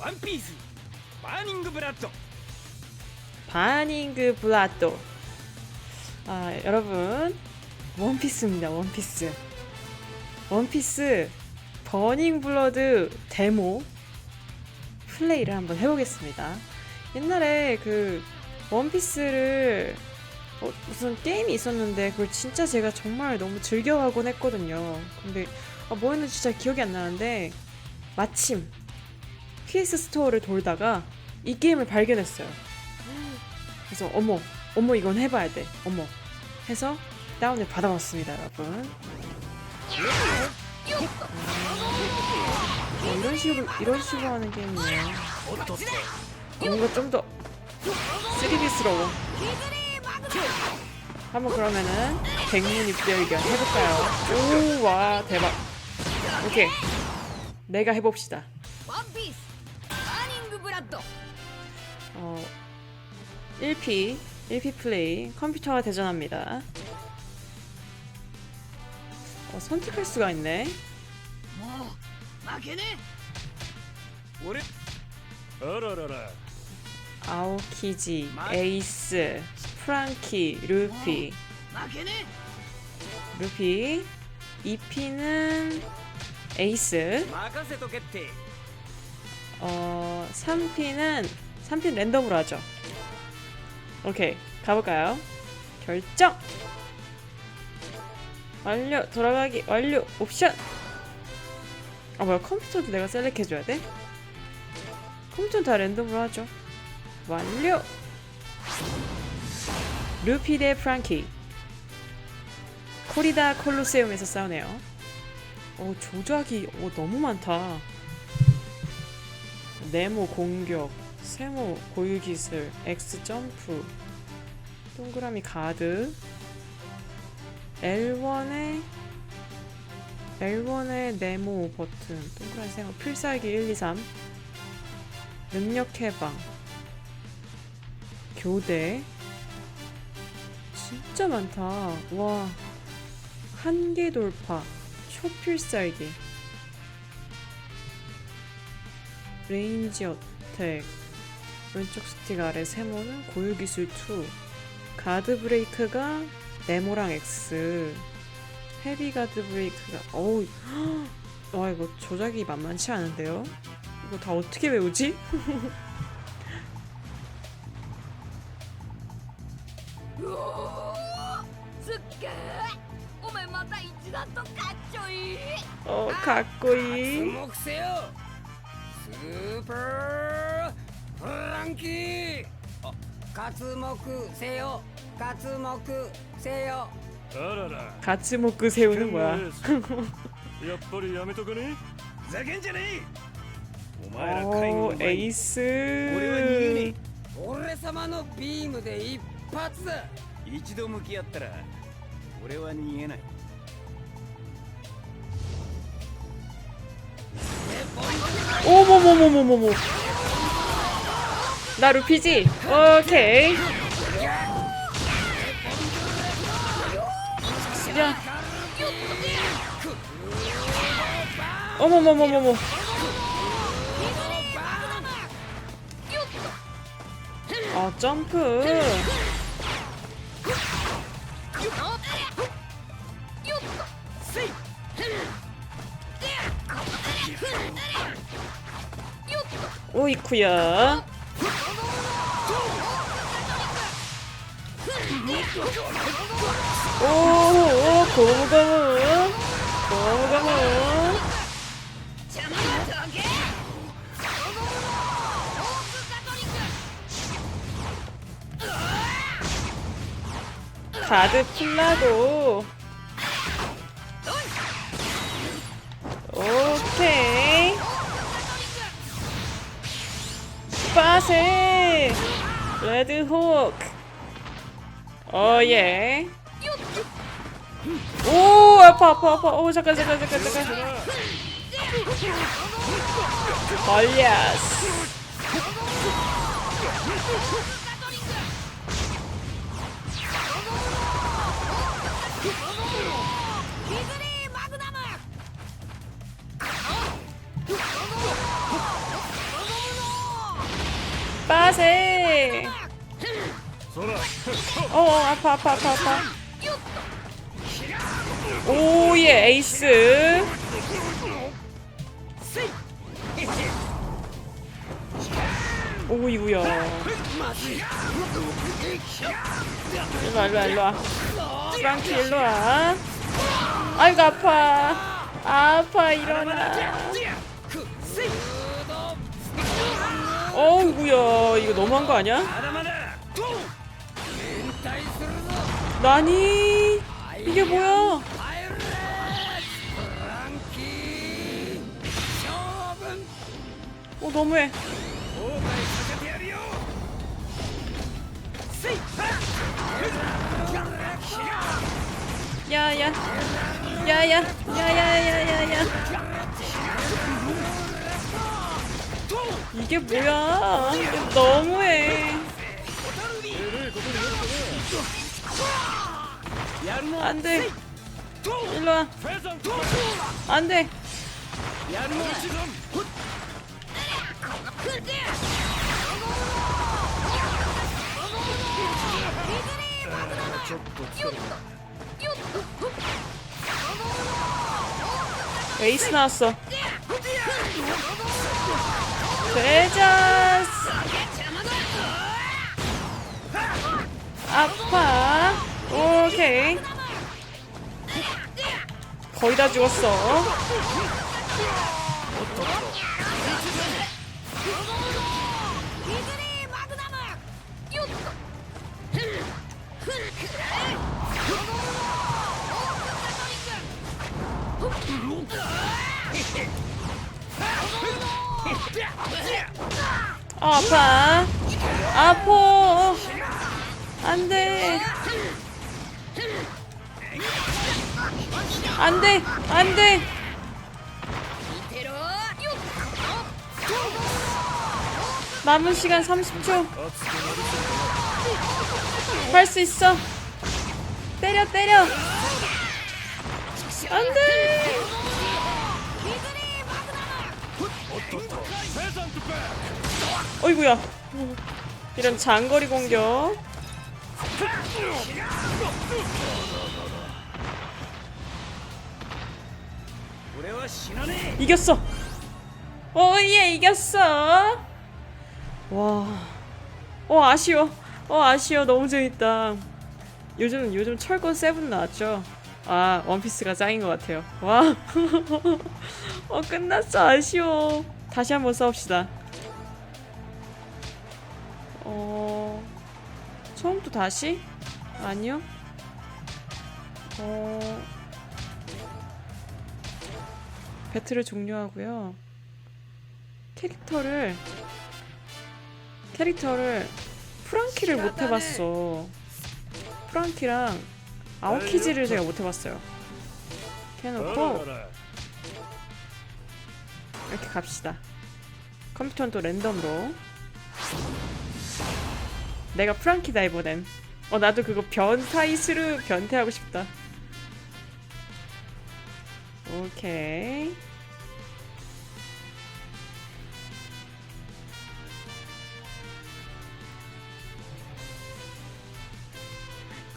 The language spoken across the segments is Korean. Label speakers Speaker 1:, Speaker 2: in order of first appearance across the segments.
Speaker 1: 원피스 바닝 브라또
Speaker 2: 바닝그 블라또 아 여러분 원피스입니다 원피스. 원피스 버닝 블러드 데모 플레이를 한번 해보겠습니다. 옛날에 그 원피스를 어, 무슨 게임이 있었는데 그걸 진짜 제가 정말 너무 즐겨하곤 했거든요. 근데 아, 뭐였는지 진짜 기억이 안 나는데 마침 케이스 스토어를 돌다가 이 게임을 발견했어요. 그래서 어머, 어머 이건 해봐야 돼. 어머 해서 다운을 받아봤습니다, 여러분. 어, 이런 식으로 이런 식으로 하는 게임이에요. 뭔가 좀 더 3D스러워. 한번 그러면은 백문 입대의견 해볼까요? 오와 대박. 오케이. 내가 해봅시다. 어, 1P, 1P 플레이, 컴퓨터와 대전합니다. 어, 선택할 수가 있네.
Speaker 3: 뭐, 막히네.
Speaker 1: 우리 어라라라.
Speaker 2: 아오키지, 에이스, 프랑키, 루피.
Speaker 3: 뭐, 막히네.
Speaker 2: 루피, 2P는 에이스.
Speaker 1: 마카세토 겟티.
Speaker 2: 어, 3P는 3P 랜덤으로 하죠. 오케이, 가볼까요? 결정. 완료, 돌아가기 완료, 옵션. 아 뭐야, 컴퓨터도 내가 셀렉해줘야 돼? 컴퓨터는 다 랜덤으로 하죠. 완료. 루피 대 프랑키. 코리다 콜로세움에서 싸우네요. 어, 조작이 어, 너무 많다. 네모 공격, 세모 고유 기술, X 점프, 동그라미 가드, L1의 L1의 네모 버튼, 동그라미 세모, 필살기 1, 2, 3, 능력 해방, 교대, 진짜 많다. 와, 한계 돌파, 초필살기. 레인지 어택 왼쪽 스틱 아래 세모는 고유기술 2 가드 브레이크가 네모랑 X 헤비 가드 브레이크가 어우 와 이거 조작이 만만치 않은데요? 이거 다 어떻게 외우지? 어, 가꼬이.
Speaker 1: 아, スーパーフランキー。あ活目せよ。活目せよ。
Speaker 4: あらら。
Speaker 2: 活目せよねも
Speaker 4: やっぱりやめとかね
Speaker 1: ざけんじゃねえ！お前ら会議
Speaker 2: エイス。
Speaker 1: 俺は逃げ俺様のビームで一発一度向き合ったら俺は逃げない。
Speaker 2: 오모모모모모모 나 루피지? 오케이. 야. 어머머머머머. 아 점프 오이쿠야. 오오 고무가무 고무가무 자드 킬라도 빠세. 레드호크. 어예. 오 아파 아파 아파. 오 잠깐 잠깐 잠깐 잠깐. 걸렸어 빠세. 어, 어 아파 아파 아파 아파. 오예 에이스. 오이구야. 일로와 일로와 일로와. 프랑키 일로와. 아이고 아파. 아파 일어나. 어우구야 이거 너무한 거 아니야? 나니 이게 뭐야? 어 너무해. 야야 야야 야야야야야 이게 뭐야? 너무해. 안 돼. 일로 와. 안 돼. 에이스 나왔어. 베자스 아파. 오케이. 거의 다 죽었어 아, 아파. 아파. 안 돼. 안 돼. 안 돼. 남은 시간 30초. 할 수 있어. 때려 때려. 안 돼 어이구야. 이런 장거리 공격. 이겼어. 오예 이겼어. 와 어 아쉬워. 어 아쉬워. 너무 재밌다. 요즘 요즘 철권 세븐 나왔죠? 아 원피스가 짱인 것 같아요. 와 어 끝났어. 아쉬워. 다시 한번 싸웁시다 어... 처음부터 다시? 아니요. 어... 배틀을 종료하고요. 캐릭터를 캐릭터를 프랑키를 못 해봤어. 프랑키랑 아오키지를 제가 못 해봤어요. 해놓고 이렇게 갑시다. 컴퓨터는 또 랜덤으로 내가 프랑키다 이번엔. 어 나도 그거 변사이 스루 변태하고 싶다. 오케이.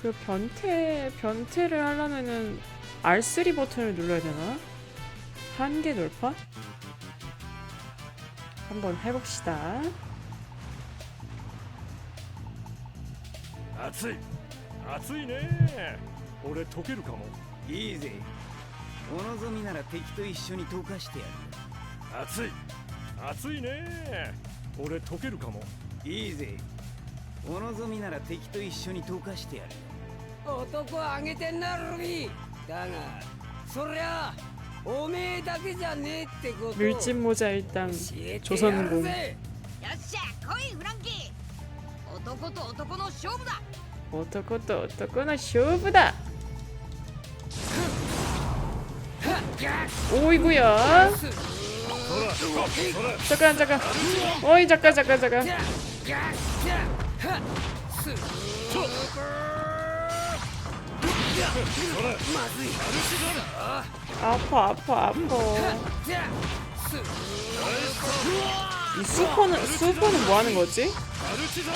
Speaker 2: 그 변태 변태를 하려면은 R3 버튼을 눌러야 되나? 한계 돌파? 한번 해봅시다.
Speaker 4: 熱い熱いね俺溶けるかも
Speaker 1: いいぜお望みなら敵と一緒に溶かしてや
Speaker 4: 熱い熱いね俺溶けるかも
Speaker 1: るいいぜお望みなら敵と一緒に溶かしてやる男あげてんなルビーだがそりゃおめえだけじゃねえってことを
Speaker 2: 밀짚 모자 일당
Speaker 1: 教えてやる
Speaker 2: 조선공
Speaker 1: ぜ
Speaker 3: よっしゃ来いフランキー
Speaker 2: 男と男の勝負だ男と男の勝負だ。 오이구야 잠깐 잠깐 어이 잠깐 잠깐 잠깐 아파 아파 아파 이 수퍼는 수퍼는 뭐 하는 거지?
Speaker 4: ルチザン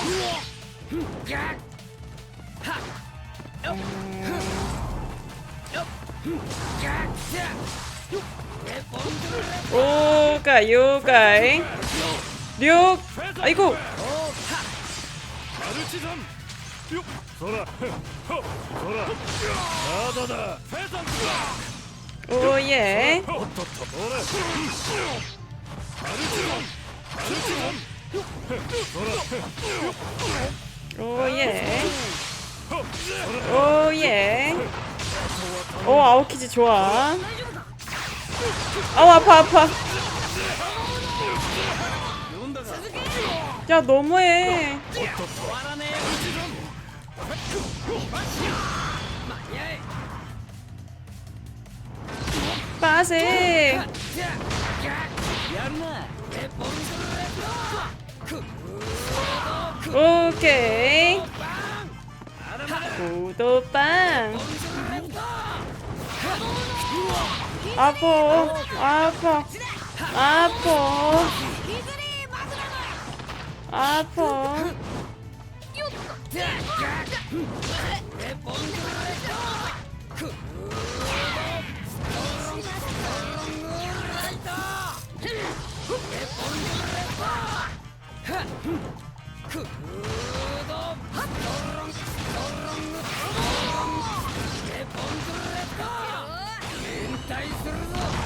Speaker 4: ガッハッよっよっ
Speaker 2: ガッ
Speaker 4: よっ Oka, yoka, hein? Ryuk! Aí, go! Maruchizan! Sora! Sora! Nada da! Pheasant! Oh, yeah! Maruchizan! Maruchizan!
Speaker 2: 오예. 오예. 오 아오키즈 좋아. 아우 아파 아파. 야 너무해. 빠세. 오케이. 구도빵. 아파. 아파. 아파. 아파.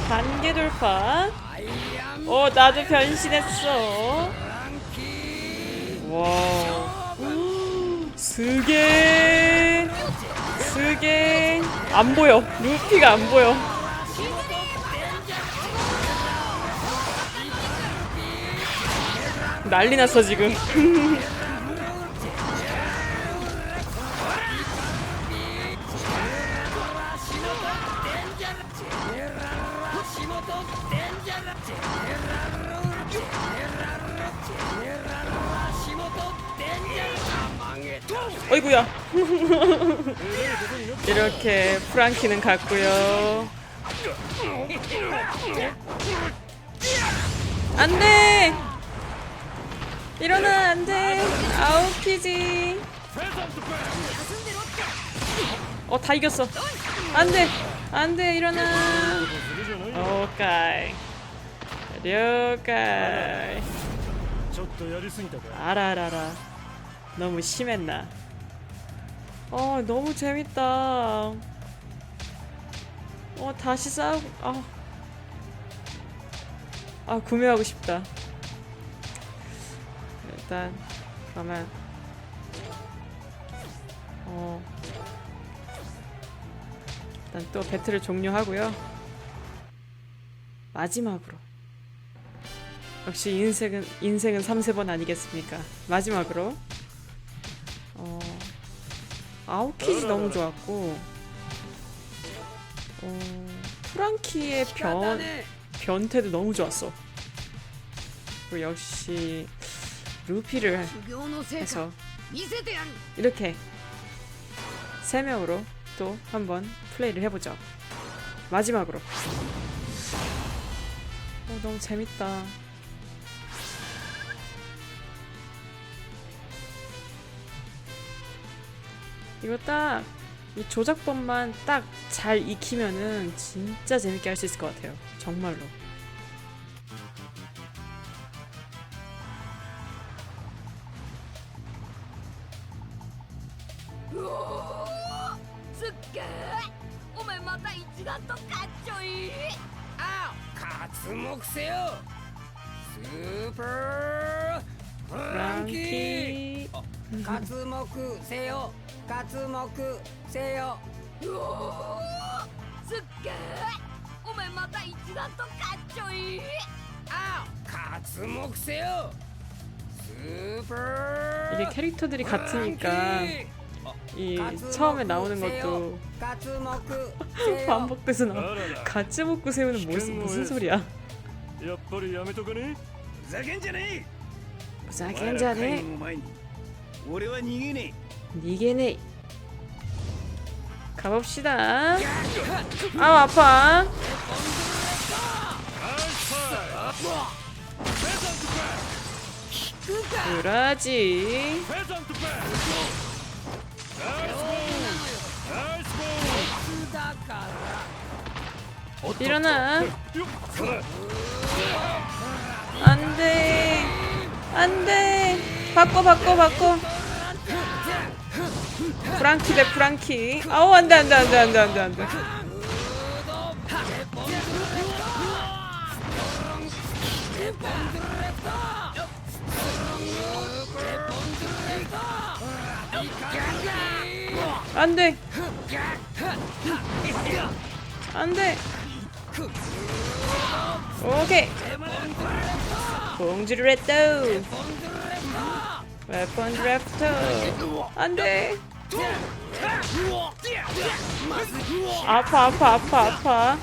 Speaker 2: 단계 돌파. 오, 나도 변신했어. 와. 스게. 스게. 안 보여. 루피가 안 보여. 난리 났어 지금. 어이구야. 이렇게 프랑키는 갔고요. 안돼! 어, 일어나 안돼 아웃 키지. 어 다 이겼어. 안돼. 안돼 일어나. 오카이. 료카이. 알아알아라. 너무 심했나? 어 너무 재밌다. 어 다시 싸우고 아, 아 구매하고 싶다. 일단 그러면 어 일단 또 배틀을 종료하고요 마지막으로 역시 인생은 인생은 3, 세번 아니겠습니까? 마지막으로 어 아웃키즈 너무 좋았고 어 프랑키의
Speaker 1: 변ね
Speaker 2: 변태도 너무 좋았어. 그리고 역시 루피를 해서 이렇게 세 명으로 또 한번 플레이를 해보죠. 마지막으로. 오, 너무 재밌다. 이거 딱 이 조작법만 딱 잘 익히면은 진짜 재밌게 할 수 있을 것 같아요. 정말로.
Speaker 1: 주목세요. 슈퍼
Speaker 2: 프랑키.
Speaker 1: 가스먹으세요.
Speaker 3: 가스먹으세요. おーすっげえお前また一段とかっちょいい
Speaker 1: 아, 가스먹으세요. 슈퍼.
Speaker 2: 이게 캐릭터들이 같으니까 어, 이 처음에 나오는 것도 가스먹으세요. 반복돼서 나와. 가츠모쿠 세우는 무슨 소리야? やっぱりやめとかねふざけんじゃねえふざけんじゃねえ俺は逃げねえ逃げねえ 가봅시다. 아 아파. 그러지. 일어나. 안 돼. 안 돼. 바꿔, 바꿔, 바꿔. 프랑키 대 프랑키. 아우, 안 돼, 안 돼, 안 돼, 안 돼, 안 돼, 안 돼. 안 돼. 안 돼. 오케이. 봉지를 했다. 웨폰 드래프트. 안돼. 아파 아파 아파 아파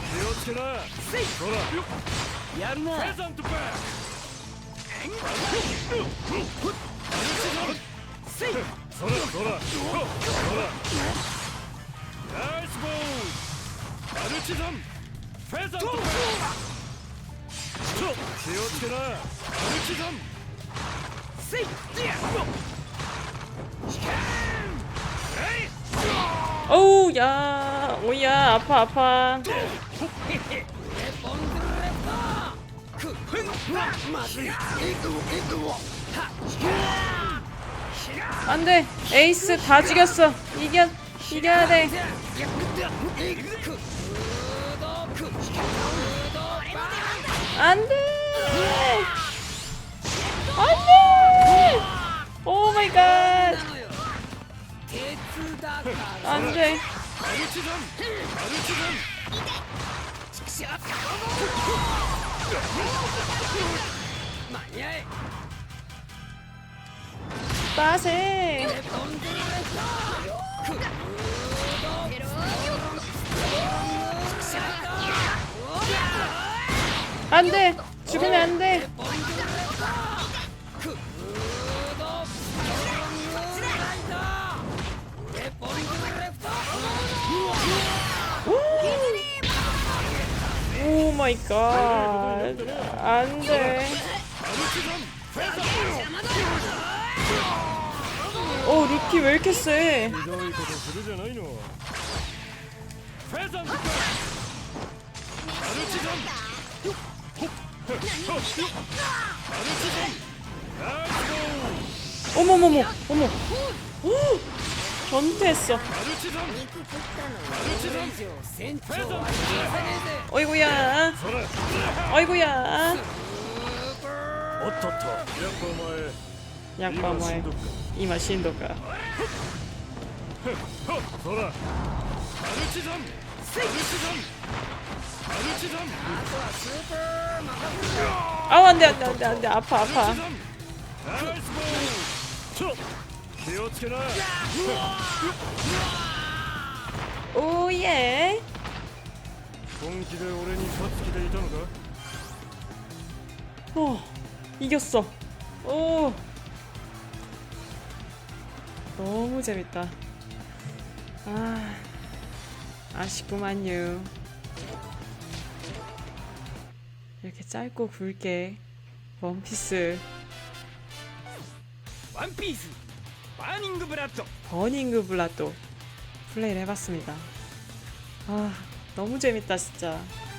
Speaker 2: 어우 야 오야 아파 아파. 안돼. 에이스 다 죽였어. 이겨 이겨야 돼. 안돼. 안돼. 오 마이 갓. 안돼. 빠세. 안돼. 죽으면 안돼. 오 마이 갓. 안돼. 오 루키 왜 이렇게 세 어머머머 어머. 오! 전투했어. 어이구야. 어이구야.
Speaker 4: 약바마의
Speaker 2: 이마 신도가. 아 안돼 안돼 안돼 안돼. 아파 아파. 오예.
Speaker 4: 공기를 오 예.
Speaker 2: 어, 이겼어. 오. 너무 재밌다. 아 아쉽구만요. 짧고 굵게 원피스.
Speaker 1: 원피스. 버닝그 블라또.
Speaker 2: 버닝그 블라또 플레이를 해봤습니다. 아 너무 재밌다 진짜.